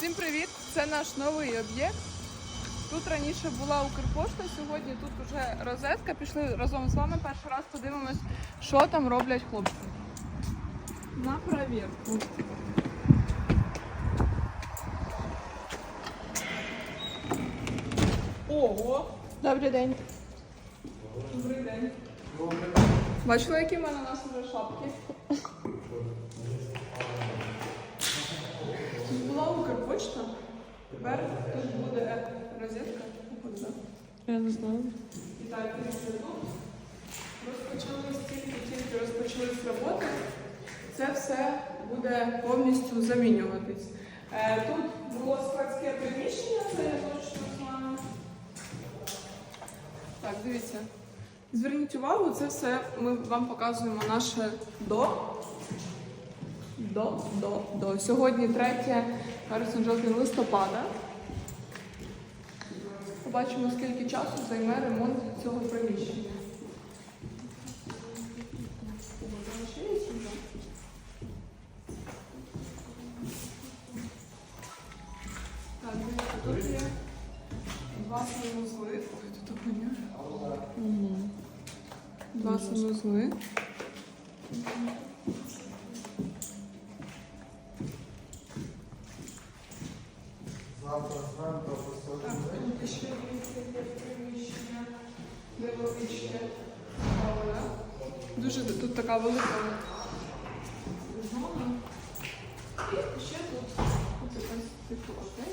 Всім привіт! Це наш новий об'єкт. Тут раніше була Укрпошта, сьогодні тут вже розетка. Пішли разом з вами перший раз подивимось, що там роблять хлопці. На перевірку. Ого! Добрий день. Добрий день. Бачили, які в мене у нас вже шапки? Укрпочта, тепер тут буде розетка. Ось. Я не знаю. І так, дивіться, тут розпочались тільки-тільки розпочались роботи. Це все буде повністю замінюватись. Е, Тут було складське приміщення, це я точно знаю. Так, дивіться. Зверніть увагу, це все ми вам показуємо наше до. До, до, до. Сьогодні 3 вересня жовтня листопада. Побачимо, скільки часу займе ремонт цього приміщення. Так, тут є два санузли. Ой, тут опиняє. Два санузли. Завтра зранку Так, ще приміщення невеличке. Дуже тут така велика зона. І ще тут, якась типу готель.